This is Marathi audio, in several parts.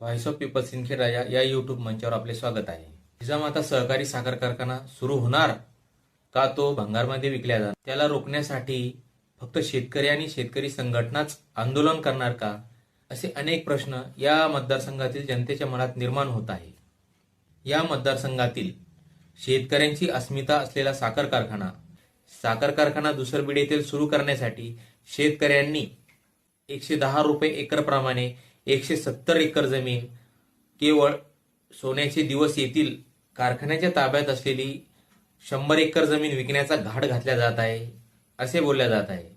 व्हॉइस ऑफ पीपल इन राजा या युट्यूब मंचावर आपले स्वागत आहे. जिजामाता सहकारी साखर कारखाना सुरू होणार का तो भंगारमध्ये विकल्या जाणार? त्याला रोखण्यासाठी फक्त शेतकरी आणि शेतकरी संघटनाच आंदोलन करणार का? असे अनेक प्रश्न या मतदारसंघातील जनतेच्या मनात निर्माण होत आहे. या मतदारसंघातील शेतकऱ्यांची अस्मिता असलेला साखर कारखाना साखर कारखाना दुसरबीड येथील सुरू करण्यासाठी शेतकऱ्यांनी एकशे दहा रुपये एकर प्रमाणे एकशे सत्तर एकर जमीन केवळ सोन्याचे दिवस येतील कारखान्याच्या ताब्यात असलेली शंभर एकर जमीन विकण्याचा घाट घातला जात आहे असे बोलल्या जात आहे.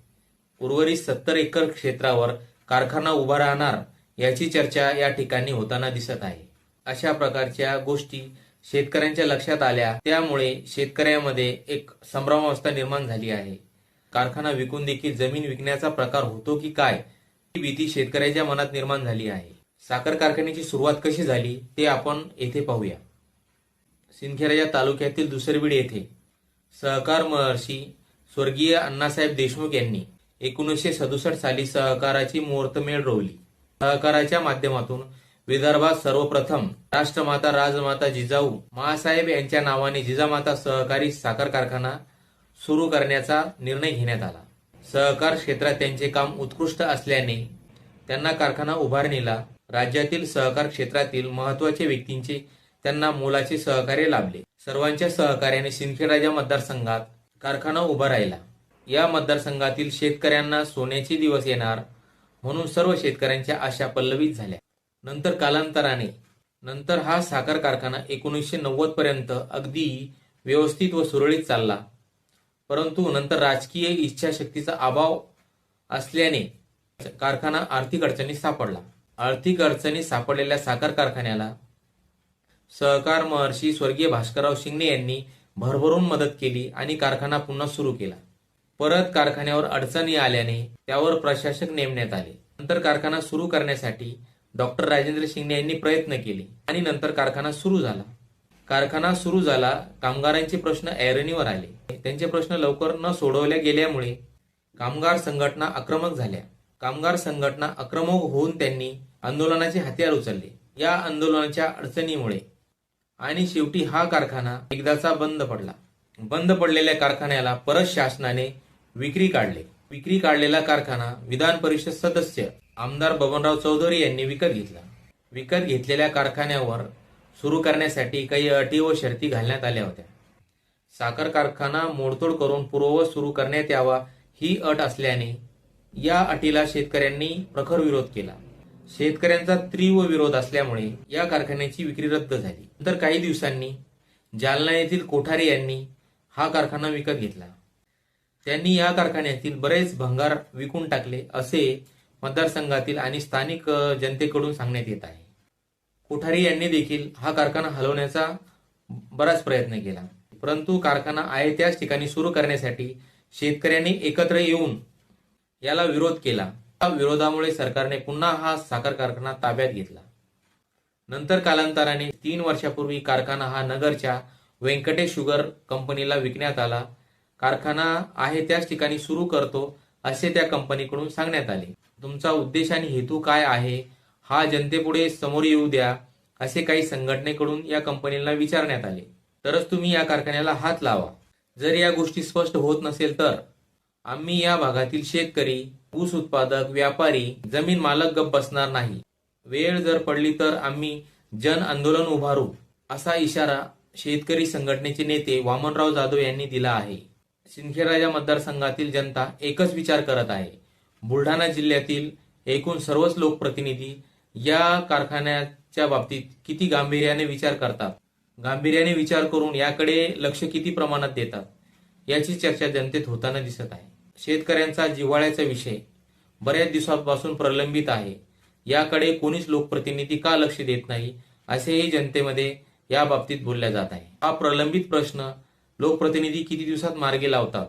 उर्वरित सत्तर एकर क्षेत्रावर कारखाना उभा राहणार याची चर्चा या ठिकाणी होताना दिसत आहे. अशा प्रकारच्या गोष्टी शेतकऱ्यांच्या लक्षात आल्या त्यामुळे शेतकऱ्यामध्ये एक संभ्रमावस्था निर्माण झाली आहे. कारखाना विकून देखील जमीन विकण्याचा प्रकार होतो की काय ही भीती शेतकऱ्याच्या मनात निर्माण झाली आहे. साखर कारखान्याची सुरुवात कशी झाली ते आपण येथे पाहूया. सिंदखेडा तालुक्यातील दुसरबीड येथे सहकार महर्षी स्वर्गीय अण्णासाहेब देशमुख यांनी एकोणीसशे सदुसष्ट साली सहकाराची मुहूर्तमेळ रोवली. सहकाराच्या माध्यमातून विदर्भात सर्वप्रथम राष्ट्रमाता राजमाता जिजाऊ महासाहेब यांच्या नावाने जिजामाता सहकारी साखर कारखाना सुरू करण्याचा निर्णय घेण्यात आला. सहकार क्षेत्रात त्यांचे काम उत्कृष्ट असल्याने त्यांना कारखाना उभारणीला राज्यातील सहकार क्षेत्रातील महत्त्वाचे व्यक्तींचे त्यांना मोलाचे सहकार्य लाभले. सर्वांच्या सहकार्याने सिंदखेडराजा मतदारसंघात कारखाना उभा राहिला. या मतदारसंघातील शेतकऱ्यांना सोन्याचे दिवस येणार म्हणून सर्व शेतकऱ्यांच्या आशा पल्लवित झाल्या. नंतर कालांतराने नंतर हा साखर कारखाना एकोणीसशे नव्वद पर्यंत अगदी व्यवस्थित व सुरळीत चालला. परंतु नंतर राजकीय इच्छाशक्तीचा अभाव असल्याने कारखाना आर्थिक अडचणीत सापडला. आर्थिक अडचणीत सापडलेल्या साखर कारखान्याला सहकार महर्षी स्वर्गीय भास्करराव शिंगणे यांनी भरभरून मदत केली आणि कारखाना पुन्हा सुरू केला. परत कारखान्यावर अडचणी आल्याने त्यावर प्रशासक नेमण्यात आले. नंतर कारखाना सुरू करण्यासाठी डॉक्टर राजेंद्र शिंगणे यांनी प्रयत्न केले आणि नंतर कारखाना सुरू झाला. कारखाना सुरू झाला कामगारांचे प्रश्न ऐरणीवर आले. त्यांचे प्रश्न लवकर न सोडवल्या गेल्यामुळे कामगार संघटना आक्रमक झाल्या. कामगार संघटना आक्रमक होऊन त्यांनी आंदोलनाचे हत्यार उचलले. या आंदोलनाच्या अडचणीमुळे आणि शेवटी हा कारखाना एकदाचा बंद पडला. बंद पडलेल्या कारखान्याला परत शासनाने विक्री काढले. विक्री काढलेला कारखाना विधान परिषद सदस्य आमदार बबनराव चौधरी यांनी विकत घेतला. विकत घेतलेल्या कारखान्यावर सुरू करण्यासाठी काही अटी व शर्ती घालण्यात आल्या होत्या. साखर कारखाना मोडतोड करून पूर्ववत सुरू करण्यात यावा ही अट असल्याने या अटीला शेतकऱ्यांनी प्रखर विरोध केला. शेतकऱ्यांचा तीव्र विरोध असल्यामुळे या कारखान्याची विक्री रद्द झाली. नंतर काही दिवसांनी जालना येथील कोठारे यांनी हा कारखाना विकत घेतला. त्यांनी या कारखान्यातील बरेच भंगार विकून टाकले असे मतदारसंघातील आणि स्थानिक जनतेकडून सांगण्यात येत आहे. कोठारी यांनी देखील हा कारखाना हलवण्याचा बराच प्रयत्न केला. परंतु कारखाना आहे त्याच ठिकाणी सुरू करण्यासाठी शेतकऱ्यांनी एकत्र येऊन याला विरोध केला. विरोधामुळे सरकारने पुन्हा हा साखर कारखाना ताब्यात घेतला. नंतर कालांतराने तीन वर्षापूर्वी कारखाना हा नगरच्या व्यंकटेश शुगर कंपनीला विकण्यात आला. कारखाना आहे त्याच ठिकाणी सुरू करतो असे त्या कंपनीकडून सांगण्यात आले. तुमचा उद्देश आणि हेतू काय आहे? हा जनतेपुढे समोर येऊ द्या असे काही संघटनेकडून या कंपनीला विचारण्यात आले. तरच तुम्ही या कारखान्याला हात लावा. जर या गोष्टी स्पष्ट होत नसेल तर. आम्ही या भागातील शेतकरी ऊस उत्पादक व्यापारी जमीन मालक गप बसणार नाही. वेळ जर पडली तर आम्ही जन आंदोलन उभारू असा इशारा शेतकरी संघटनेचे नेते वामनराव जाधव यांनी दिला आहे. सिंदखेडराजा मतदारसंघातील जनता एकच विचार करत आहे. बुलढाणा जिल्ह्यातील एकूण सर्वच लोकप्रतिनिधी या कारखान्याच्या बाबतीत किती गांभीर्याने विचार करतात? गांभीर्याने विचार करून याकडे लक्ष किती प्रमाणात देतात? याची चर्चा जनतेत होताना दिसत आहे. शेतकऱ्यांचा जिव्हाळ्याचा विषय बऱ्याच दिवसांपासून प्रलंबित आहे. याकडे कोणीच लोकप्रतिनिधी का लक्ष देत नाही असेही जनतेमध्ये या बाबतीत बोलल्या जात आहे. हा प्रलंबित प्रश्न लोकप्रतिनिधी किती दिवसात मार्गी लावतात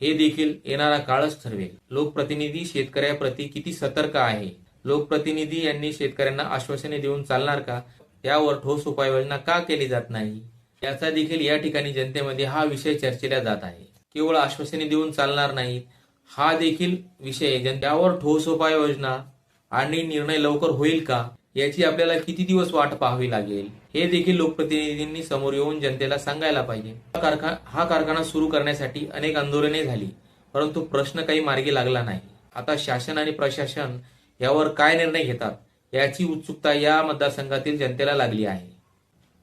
हे देखील येणारा काळच ठरवेल. लोकप्रतिनिधी शेतकऱ्याप्रती किती सतर्क आहे लोकप्रतिनिधी यांनी शेतकऱ्यांना आश्वासने देऊन चालणार का? यावर ठोस उपाययोजना का केली जात नाही? याचा देखील या ठिकाणी जनतेमध्ये हा विषय चर्चेला जात आहे. केवळ आश्वासने देऊन चालणार नाही हा देखील विषय जनतेवर ठोस उपाययोजना आणि निर्णय लवकर होईल का? याची आपल्याला किती दिवस वाट पाहावी लागेल? हे देखील लोकप्रतिनिधींनी समोर येऊन जनतेला सांगायला पाहिजे. हा कारखा हा कारखाना सुरू करण्यासाठी अनेक आंदोलने झाली परंतु प्रश्न काही मार्गी लागला नाही. आता शासन आणि प्रशासन यावर काय निर्णय घेतात याची उत्सुकता या मतदारसंघातील जनतेला लागली आहे.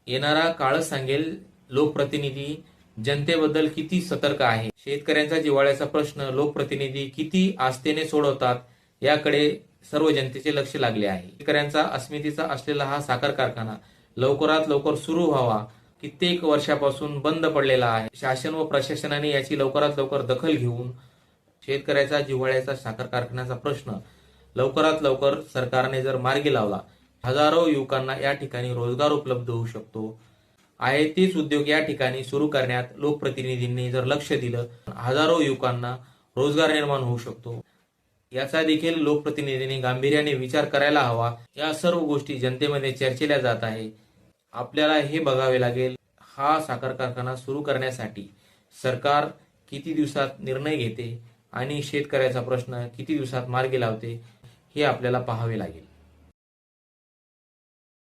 येणारा काळच सांगेल लोकप्रतिनिधी जनतेबद्दल किती सतर्क आहे. शेतकऱ्यांचा जिव्हाळ्याचा प्रश्न लोकप्रतिनिधी किती आस्थेने सोडवतात याकडे सर्व जनतेचे लक्ष लागले आहे. शेतकऱ्यांचा अस्मितेचा असलेला हा साखर कारखाना लवकरात लवकर सुरू व्हावा कित्येक वर्षापासून बंद पडलेला आहे. शासन व प्रशासनाने याची लवकरात लवकर दखल घेऊन शेतकऱ्याचा जिव्हाळ्याचा साखर कारखान्याचा प्रश्न लवकरात लवकर सरकारने जर मार्गी लावला हजारो युवकांना या ठिकाणी रोजगार उपलब्ध होऊ शकतो. आहे तेच उद्योग या ठिकाणी सुरू करण्यात लोकप्रतिनिधींनी जर लक्ष दिलं हजारो युवकांना रोजगार निर्माण होऊ शकतो. याचा देखील लोकप्रतिनिधींनी गांभीर्याने विचार करायला हवा. या सर्व गोष्टी जनतेमध्ये चर्चेल्या जात आहे. आपल्याला हे बघावे लागेल हा साखर कारखाना सुरू करण्यासाठी सरकार किती दिवसात निर्णय घेते आणि शेतकऱ्याचा प्रश्न किती दिवसात मार्गी लावते हे आपल्याला पाहावे लागेल.